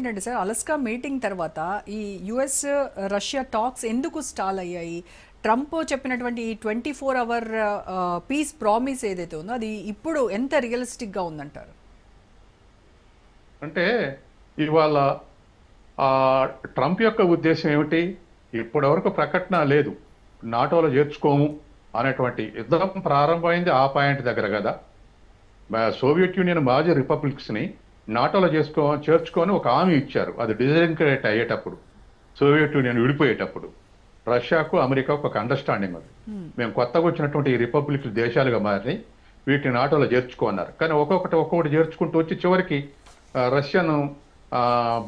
ఏంటంటే sir Alaska meeting తర్వాత ఈ యుఎస్ రష్యా టాక్స్ ఎందుకు స్టాల్ అయ్యాయి? ట్రంప్ చెప్పినటువంటి ఈ twenty four hour peace promise ఏదైతే ఉందో అది ఇప్పుడు ఎంత రియలిస్టిక్గా ఉందంటారు? అంటే ఇవాళ ట్రంప్ యొక్క ఉద్దేశం ఏమిటి? ఇప్పటివరకు ప్రకటన లేదు. నాటోలో చేర్చుకోము అనేటువంటి యుద్ధం ప్రారంభమైంది ఆ పాయింట్ దగ్గర కదా. సోవియట్ యూనియన్ మాజీ రిపబ్లిక్స్ని నాటోలో చేసుకో చేర్చుకొని ఒక హామీ ఇచ్చారు. అది డిజైన్క్రేట్ అయ్యేటప్పుడు సోవియట్ యూనియన్ విడిపోయేటప్పుడు. రష్యాకు అమెరికాకు ఒక అండర్స్టాండింగ్ ఉంది మేము కొత్తగా వచ్చినటువంటి ఈ రిపబ్లిక్ దేశాలుగా మారి వీటిని నాటోలో చేర్చుకున్నారు కానీ ఒక్కొక్కటి ఒక్కొక్కటి చేర్చుకుంటూ వచ్చి చివరికి రష్యాను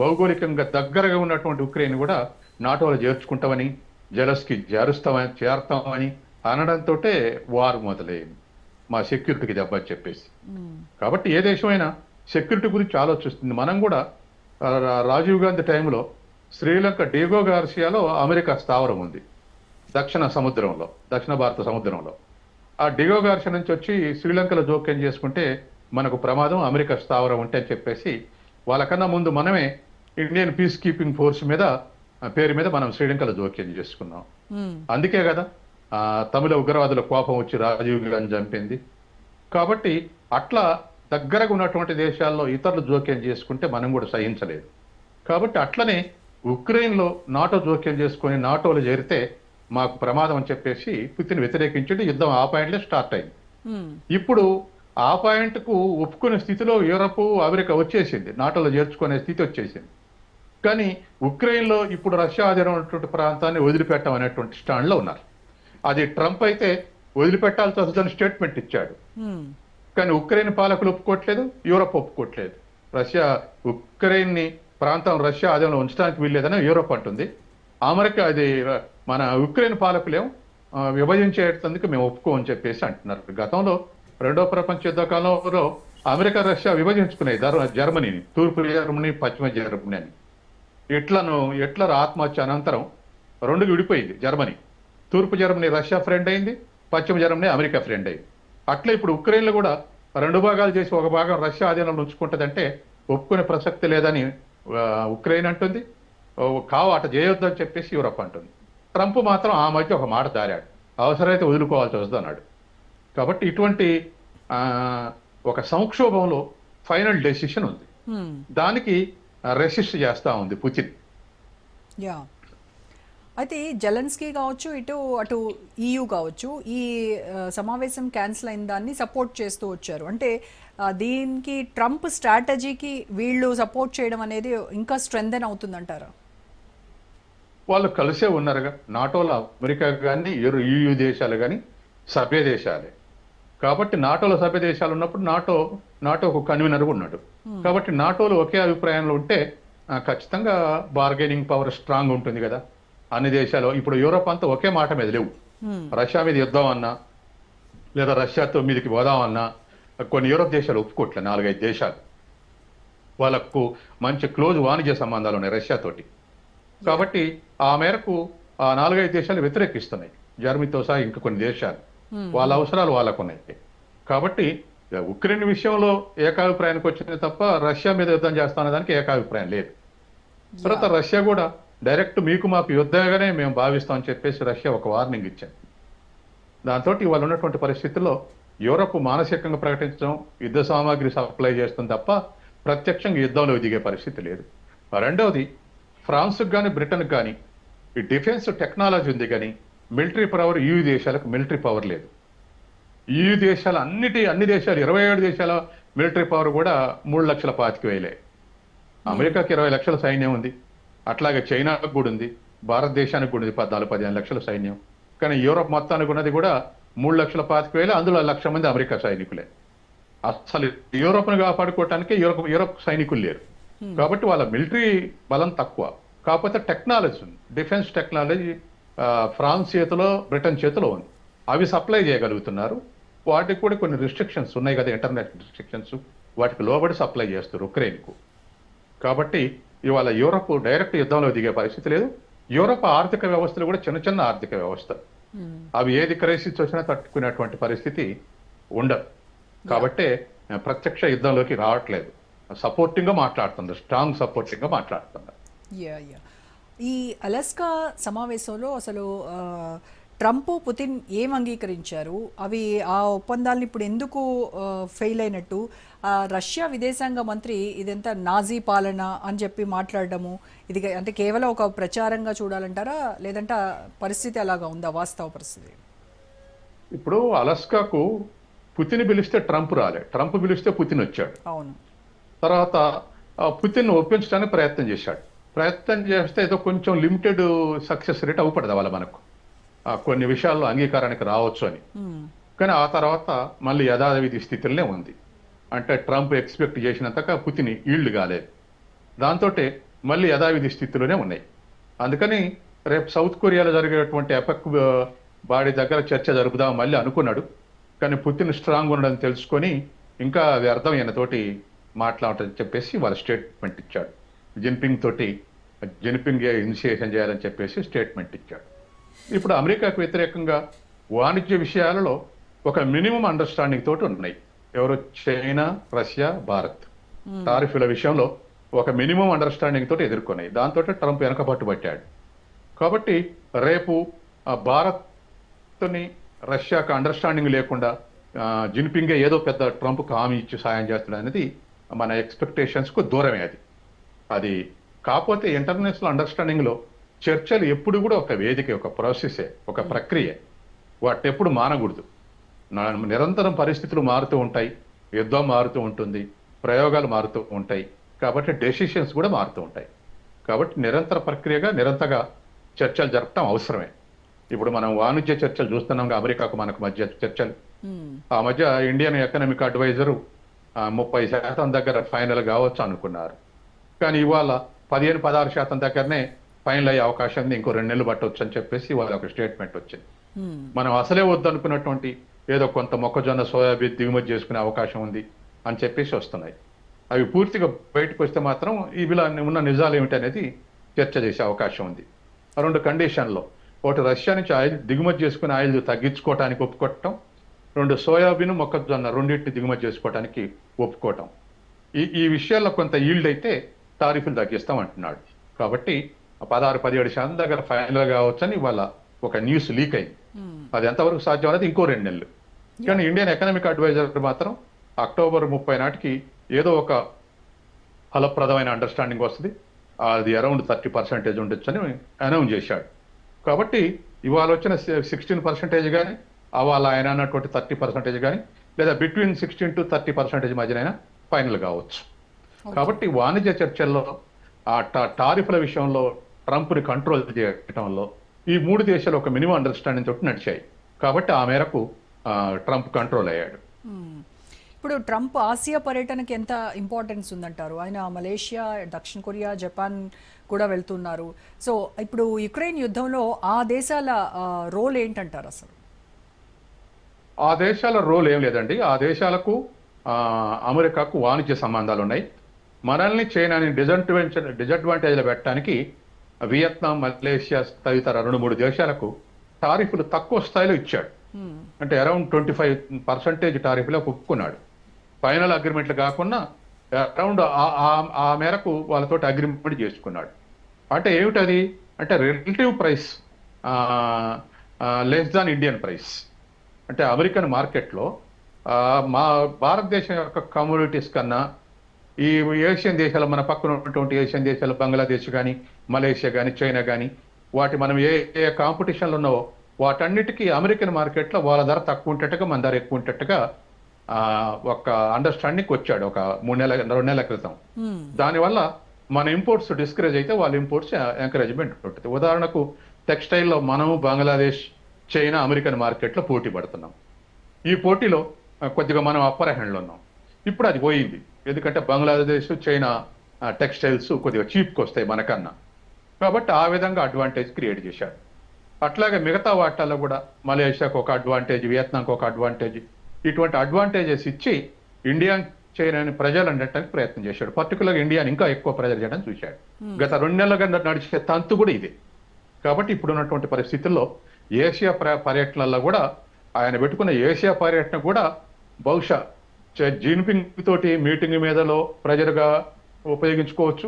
భౌగోళికంగా దగ్గరగా ఉన్నటువంటి ఉక్రెయిన్ కూడా నాటోలో చేర్చుకుంటామని జలస్కి చేరుస్తామని చేరతామని అనడంతో వార్ మొదలైంది. మా సెక్యూరిటీకి దెబ్బ చెప్పేసి. కాబట్టి ఏ దేశమైనా సెక్యూరిటీ గురించి ఆలోచిస్తుంది. మనం కూడా రాజీవ్ గాంధీ టైంలో శ్రీలంక డేగో గార్సియాలో అమెరికా స్థావరం ఉంది. దక్షిణ సముద్రంలో దక్షిణ భారత సముద్రంలో. ఆ డిగో గార్సియా నుంచి వచ్చి శ్రీలంకలో జోక్యం చేసుకుంటే మనకు ప్రమాదం అమెరికా స్థావరం ఉంటే అని చెప్పేసి వాళ్ళకన్నా ముందు మనమే ఇండియన్ పీస్ కీపింగ్ ఫోర్స్ మీద పేరు మీద మనం శ్రీలంకలో జోక్యం చేసుకున్నాం. అందుకే కదా తమిళ ఉగ్రవాదుల కోపం వచ్చి రాజీవ్ గాంధీ చంపింది. కాబట్టి అట్లా దగ్గరగా ఉన్నటువంటి దేశాల్లో ఇతరులు జోక్యం చేసుకుంటే మనం కూడా సహించలేదు. కాబట్టి అట్లనే ఉక్రెయిన్లో నాటో జోక్యం చేసుకొని నాటోలో చేరితే మాకు ప్రమాదం అని చెప్పేసి పుతిన్ వ్యతిరేకించి యుద్ధం ఆ పాయింట్లే స్టార్ట్ అయింది. ఇప్పుడు ఆ పాయింట్కు ఒప్పుకునే స్థితిలో యూరప్ అమెరికా వచ్చేసింది. నాటోలో చేర్చుకునే స్థితి వచ్చేసింది. కానీ ఉక్రెయిన్లో ఇప్పుడు రష్యా ఆధీనం ఉన్నటువంటి ప్రాంతాన్ని వదిలిపెట్టం అనేటువంటి స్టాండ్లో ఉన్నారు. అది ట్రంప్ అయితే వదిలిపెట్టాల్సి వస్తుందని స్టేట్మెంట్ ఇచ్చాడు. కానీ ఉక్రెయిన్ పాలకులు ఒప్పుకోవట్లేదు యూరప్ ఒప్పుకోవట్లేదు. రష్యా ఉక్రెయిన్ని ప్రాంతం రష్యా ఆధీనంలో ఉంచడానికి వీల్లేదని యూరప్ అంటుంది. అమెరికా అది మన ఉక్రెయిన్ పాలకులేం విభజించేటందుకు మేము ఒప్పుకోమని చెప్పేసి అంటున్నారు. గతంలో రెండో ప్రపంచ యుద్ధ కాలంలో అమెరికా రష్యా విభజించుకున్నాయి జర్మనీని తూర్పు జర్మనీ పశ్చిమ జర్మనీ అని ఎట్లను ఎట్లర్ ఆత్మహత్య అనంతరం రెండు విడిపోయింది జర్మనీ. తూర్పు జర్మనీ రష్యా ఫ్రెండ్ అయింది పశ్చిమ జర్మనీ అమెరికా ఫ్రెండ్ అయింది. అట్లా ఇప్పుడు ఉక్రెయిన్లో కూడా రెండు భాగాలు చేసి ఒక భాగం రష్యా ఆధీనంలో ఉంచుకుంటుందంటే ఒప్పుకునే ప్రసక్తి లేదని ఉక్రెయిన్ అంటుంది. కావు అట చేయొద్దని చెప్పేసి యూరప్ అంటుంది. ట్రంప్ మాత్రం ఆ మధ్య ఒక మాట దారాడు. అవసరమైతే వదులుకోవాల్సి వస్తుంది అన్నాడు. కాబట్టి ఇటువంటి ఒక సంక్షోభంలో ఫైనల్ డెసిషన్ ఉంది. దానికి రెసిస్ట్ చేస్తా ఉంది పుతిన్. యా. అయితే జెలెన్స్కీ కావచ్చు ఇటు అటు ఈయూ కావచ్చు ఈ సమావేశం క్యాన్సిల్ అయిన దాన్ని సపోర్ట్ చేస్తూ వచ్చారు. అంటే దీనికి ట్రంప్ స్ట్రాటజీకి వీళ్ళు సపోర్ట్ చేయడం అనేది ఇంకా స్ట్రెంగ్ అవుతుందంటారా? వాళ్ళు కలిసే ఉన్నారుగా. నాటోలో అమెరికా కానీ యూయూ దేశాలు కానీ సభ్య దేశాలే. కాబట్టి నాటోలో సభ్య దేశాలు ఉన్నప్పుడు నాటో నాటోకు కన్వీనర్ ఉన్నాడు. కాబట్టి నాటోలో ఒకే అభిప్రాయంలో ఉంటే ఖచ్చితంగా బార్గెనింగ్ పవర్ స్ట్రాంగ్ ఉంటుంది కదా. అన్ని దేశాలు ఇప్పుడు యూరోప్ అంతా ఒకే మాట మీద లేవు. రష్యా మీద యుద్ధం అన్నా లేదా రష్యాతో మీదకి పోదామన్నా కొన్ని యూరోప్ దేశాలు ఒప్పుకోవట్లే నాలుగైదు దేశాలు. వాళ్ళకు మంచి క్లోజ్ వాణిజ్య సంబంధాలు ఉన్నాయి రష్యాతోటి కాబట్టి ఆ మేరకు ఆ నాలుగైదు దేశాలు వ్యతిరేకిస్తున్నాయి. జర్మనీతో సహా ఇంకా కొన్ని దేశాలు. వాళ్ళ అవసరాలు వాళ్ళకు ఉన్నాయి కాబట్టి ఉక్రెయిన్ విషయంలో ఏకాభిప్రాయానికి వచ్చింది తప్ప రష్యా మీద యుద్ధం చేస్తానే దానికి ఏకాభిప్రాయం లేదు. తర్వాత రష్యా కూడా డైరెక్ట్ మీకు మాకు యుద్ధంగానే మేము భావిస్తామని చెప్పేసి రష్యా ఒక వార్నింగ్ ఇచ్చాం దాంతో ఇవాళ ఉన్నటువంటి పరిస్థితుల్లో యూరప్ మానసికంగా ప్రకటించడం యుద్ధ సామాగ్రి సప్లై చేస్తుంది తప్ప ప్రత్యక్షంగా యుద్ధంలో దిగే పరిస్థితి లేదు. రెండవది ఫ్రాన్స్కి కానీ బ్రిటన్కి కానీ ఈ డిఫెన్స్ టెక్నాలజీ ఉంది కానీ మిలిటరీ పవర్ ఈ దేశాలకు మిలిటరీ పవర్ లేదు. ఈ దేశాలు అన్నిటి అన్ని దేశాలు ఇరవై ఏడు దేశాల మిలిటరీ పవర్ కూడా మూడు లక్షల పాతికి వేయలే అమెరికాకి ఇరవై లక్షల సైన్యం ఉంది. అట్లాగే చైనాకు కూడా ఉంది. భారతదేశానికి కూడా ఉంది పద్నాలుగు పదిహేను లక్షల సైన్యం. కానీ యూరోప్ మొత్తానికి ఉన్నది కూడా మూడు లక్షల పాతిక వేలు అందులో లక్ష మంది అమెరికా సైనికులే. అసలు యూరోప్ను కాపాడుకోవటానికి యూరోప్ యూరోప్ సైనికులు లేరు. కాబట్టి వాళ్ళ మిలిటరీ బలం తక్కువ. కాకపోతే టెక్నాలజీ ఉంది. డిఫెన్స్ టెక్నాలజీ ఫ్రాన్స్ చేతిలో బ్రిటన్ చేతిలో ఉంది. అవి సప్లై చేయగలుగుతున్నారు. వాటికి కూడా కొన్ని రిస్ట్రిక్షన్స్ ఉన్నాయి కదా ఇంటర్నేషనల్ రిస్ట్రిక్షన్స్. వాటికి లోబడి సప్లై చేస్తారు ఉక్రెయిన్కు. కాబట్టి ఇవాళ యూరప్ డైరెక్ట్ యుద్ధంలో దిగే పరిస్థితి లేదు. యూరప్ ఆర్థిక వ్యవస్థలు కూడా చిన్న చిన్న ఆర్థిక వ్యవస్థలు మ్మ్. అవి ఏది క్రైసిస్ వచ్చినా తట్టుకునేటువంటి పరిస్థితి ఉండదు. కాబట్టే ప్రత్యక్ష యుద్ధంలోకి రావట్లేదు. సపోర్టింగ్గా మాట్లాడుతుంది స్ట్రాంగ్ సపోర్టింగ్గా మాట్లాడుతుంది ఈ అలస్కా సమావేశంలో అసలు ట్రంప్ పుతిన్ ఏం అంగీకరించారు? అవి ఆ ఒప్పందాలను ఇప్పుడు ఎందుకు ఫెయిల్ అయినట్టు? రష్యా విదేశాంగ మంత్రి ఇదంతా నాజీ పాలన అని చెప్పి మాట్లాడడము ఇది అంటే కేవలం ఒక ప్రచారంగా చూడాలంటారా? లేదంటే పరిస్థితి అలాగా ఉందా? వాస్తవ పరిస్థితి ఇప్పుడు అలస్కాకు పుతిన్ పిలిస్తే ట్రంప్ రాలే. ట్రంప్ పిలిస్తే పుతిన్ వచ్చాడు. అవును. తర్వాత పుతిన్ ఒప్పించడానికి ప్రయత్నం చేశాడు. ప్రయత్నం చేస్తే ఏదో కొంచెం లిమిటెడ్ సక్సెస్ రేట్ అవుపడదు వాళ్ళ మనకు? కొన్ని విషయాల్లో అంగీకారానికి రావచ్చు అని. కానీ ఆ తర్వాత మళ్ళీ యథావిధి స్థితిలోనే ఉంది. అంటే ట్రంప్ ఎక్స్పెక్ట్ చేసినంతగా పుతిన్ ఈల్డ్ కాలేదు. దాంతో మళ్ళీ యథావిధి స్థితిలోనే ఉన్నాయి. అందుకని రేపు సౌత్ కొరియాలో జరిగేటువంటి ఎపక్ బాడీ దగ్గర చర్చ జరుపుదాం మళ్ళీ అనుకున్నాడు. కానీ పుతిన్ స్ట్రాంగ్ ఉండడం తెలుసుకొని ఇంకా వ్యర్థం ఈయనతోటి మాట్లాడటని చెప్పేసి వాళ్ళ స్టేట్మెంట్ ఇచ్చాడు. జిన్పింగ్ తోటి జిన్పింగ్ ఇనిషియేషన్ చేయాలని చెప్పేసి స్టేట్మెంట్ ఇచ్చాడు. ఇప్పుడు అమెరికాకు వ్యతిరేకంగా వాణిజ్య విషయాలలో ఒక మినిమం అండర్స్టాండింగ్ తోటి ఉన్నాయి. ఎవరు? China Russia Bharat. టారిఫ్ల విషయంలో ఒక మినిమం అండర్స్టాండింగ్ తోటి ఎదుర్కొన్నాయి. దాంతో ట్రంప్ వెనక పట్టుబట్టాడు కాబట్టి రేపు ఆ భారత్ని రష్యాకు అండర్స్టాండింగ్ లేకుండా జిన్పింగే ఏదో పెద్ద ట్రంప్కి హామీ ఇచ్చి సాయం చేస్తాడు అనేది మన ఎక్స్పెక్టేషన్స్కు దూరమే అది. అది కాకపోతే ఇంటర్నేషనల్ అండర్స్టాండింగ్లో చర్చలు ఎప్పుడు కూడా ఒక వేదిక ఒక ప్రాసెసే ఒక ప్రక్రియ. వాటి ఎప్పుడు మానకూడదు. నిరంతరం పరిస్థితులు మారుతూ ఉంటాయి యుద్ధం మారుతూ ఉంటుంది ప్రయోగాలు మారుతూ ఉంటాయి. కాబట్టి డెసిషన్స్ కూడా మారుతూ ఉంటాయి. కాబట్టి నిరంతర ప్రక్రియగా నిరంతరంగా చర్చలు జరపడం అవసరమే. ఇప్పుడు మనం వాణిజ్య చర్చలు చూస్తున్నాం అమెరికాకు మనకు మధ్య చర్చలు. ఆ మధ్య ఇండియన్ ఎకనామిక్ అడ్వైజరు ముప్పై శాతం దగ్గర ఫైనల్ కావచ్చు అనుకున్నారు. కానీ ఇవాళ పదిహేను పదహారు శాతం దగ్గరనే ఫైనల్ అయ్యే అవకాశం ఉంది ఇంకో రెండు నెలలు పట్టవచ్చు అని చెప్పేసి వాళ్ళ ఒక స్టేట్మెంట్ వచ్చింది. మనం అసలే వద్దనుకున్నటువంటి ఏదో కొంత మొక్కజొన్న సోయాబీన్ దిగుమతి చేసుకునే అవకాశం ఉంది అని చెప్పేసి వస్తున్నాయి. అవి పూర్తిగా బయటకు వస్తే మాత్రం ఈ విలా ఉన్న నిజాలు ఏమిటి అనేది చర్చ చేసే అవకాశం ఉంది. రెండు కండిషన్లో ఒకటి రష్యా నుంచి ఆయిల్ దిగుమతి చేసుకునే ఆయిల్ తగ్గించుకోవటానికి ఒప్పుకోవటం రెండు సోయాబీన్ మొక్కజొన్న రెండింటిని దిగుమతి చేసుకోవటానికి ఒప్పుకోవటం. ఈ ఈ విషయాల్లో కొంత ఈల్డ్ అయితే టారిఫ్లు తగ్గిస్తాం అంటున్నాడు కాబట్టి పదహారు పదిహేడు శాతం దగ్గర ఫైనల్ కావచ్చని వాళ్ళ ఒక న్యూస్ లీక్ అయింది. మ్మ్. అది ఎంతవరకు సాధ్యం అనేది ఇంకో రెండు నెలలు. కానీ ఇండియన్ ఎకనామిక్ అడ్వైజర్ మాత్రం అక్టోబర్ ముప్పై నాటికి ఏదో ఒక ఫలప్రదమైన అండర్స్టాండింగ్ వస్తుంది. అది అరౌండ్ థర్టీ పర్సెంటేజ్ ఉండొచ్చు అని అనౌన్స్ చేశాడు. కాబట్టి ఇవాళ వచ్చిన సిక్స్టీన్ పర్సెంటేజ్ కానీ అవాళ ఆయన అన్నటువంటి థర్టీ పర్సెంటేజ్ కానీ లేదా between sixteen to thirty percentage మధ్యనైనా final కావచ్చు. కాబట్టి వాణిజ్య చర్చల్లో ఆ టారిఫ్ల విషయంలో ట్రంప్ని కంట్రోల్ చేయడంలో ఈ మూడు దేశాలు ఒక మినిమం అండర్స్టాండింగ్ తోటి నడిచాయి. కాబట్టి ఆ మేరకు ట్రంప్ కంట్రోల్ అయ్యాడు. ఇప్పుడు ట్రంప్ ఆసియా పర్యటనకి ఎంత ఇంపార్టెన్స్ ఉందంటారు? ఆయన మలేషియా దక్షిణ కొరియా జపాన్ కూడా వెళ్తున్నారు. సో ఇప్పుడు యుక్రెయిన్ యుద్ధంలో ఆ దేశాల రోల్ ఏంటంటారు అసలు? ఆ దేశాల రోల్ ఏం లేదండి. ఆ దేశాలకు అమెరికాకు వాణిజ్య సంబంధాలు ఉన్నాయి మనల్ని చైనాని డిజడ్వాంటేజ్ డిజడ్వాంటేజ్లో పెట్టడానికి వియత్నాం మలేషియా తదితర రెండు మూడు దేశాలకు టారిఫ్లు తక్కువ స్థాయిలో ఇచ్చాడు. అంటే అరౌండ్ ట్వంటీ ఫైవ్ పర్సెంటేజ్ టారిఫ్లో ఒప్పుకున్నాడు. ఫైనల్ అగ్రిమెంట్లు కాకుండా అరౌండ్ ఆ మేరకు వాళ్ళతో అగ్రిమెంట్ చేసుకున్నాడు. అంటే ఏమిటది? అంటే relative price less than Indian price. అంటే అమెరికన్ మార్కెట్లో మా భారతదేశం యొక్క కమ్యూనిటీస్ కన్నా ఈ ఏషియన్ దేశాలు మన పక్కన ఉన్నటువంటి ఏషియన్ దేశాలు బంగ్లాదేశ్ కానీ మలేషియా కానీ చైనా కానీ వాటి మనం ఏ ఏ కాంపిటీషన్లు ఉన్నావో వాటన్నిటికీ అమెరికన్ మార్కెట్లో వాళ్ళ ధర తక్కువ ఉండేట్టుగా మన ధర ఎక్కువ ఉండేట్టుగా ఆ, ఒక అండర్స్టాండింగ్ వచ్చాడు. ఒక మూడు నెలల రెండు నెలల క్రితం. దానివల్ల మన ఇంపోర్ట్స్ డిస్కరేజ్ అయితే వాళ్ళ ఇంపోర్ట్స్ ఎంకరేజ్మెంట్ ఉంటుంది. ఉదాహరణకు టెక్స్టైల్లో మనము బంగ్లాదేశ్ చైనా అమెరికన్ మార్కెట్లో పోటీ పడుతున్నాం. ఈ పోటీలో కొద్దిగా మనం అప్పర్ హ్యాండ్లో ఉన్నాం. ఇప్పుడు అది పోయింది. ఎందుకంటే బంగ్లాదేశ్ చైనా టెక్స్టైల్స్ కొద్దిగా చీప్కి వస్తాయి మనకన్నా. కాబట్టి ఆ విధంగా అడ్వాంటేజ్ క్రియేట్ చేశాడు. అట్లాగే మిగతా వాటాల్లో కూడా మలేషియాకు ఒక అడ్వాంటేజ్ వియత్నాంకి ఒక అడ్వాంటేజ్ ఇటువంటి అడ్వాంటేజెస్ ఇచ్చి ఇండియా చైనాని ప్రజలు అనడానికి ప్రయత్నం చేశాడు. పర్టికులర్గా ఇండియాని ఇంకా ఎక్కువ ప్రజలు చేయడం చూశాడు. గత రెండు నెలలుగా నడిచే తంతు కూడా ఇదే. కాబట్టి ఇప్పుడు ఉన్నటువంటి పరిస్థితుల్లో ఏషియా ప్ర- పర్యటనల్లో కూడా ఆయన పెట్టుకున్న ఏషియా పర్యటన కూడా బహుశా జిన్పింగ్ తోటి మీటింగ్ మీదలో ప్రజలుగా ఉపయోగించుకోవచ్చు.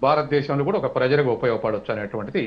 భారతదేశంలో కూడా ఒక ప్రజలుగా ఉపయోగపడవచ్చు అనేటువంటిది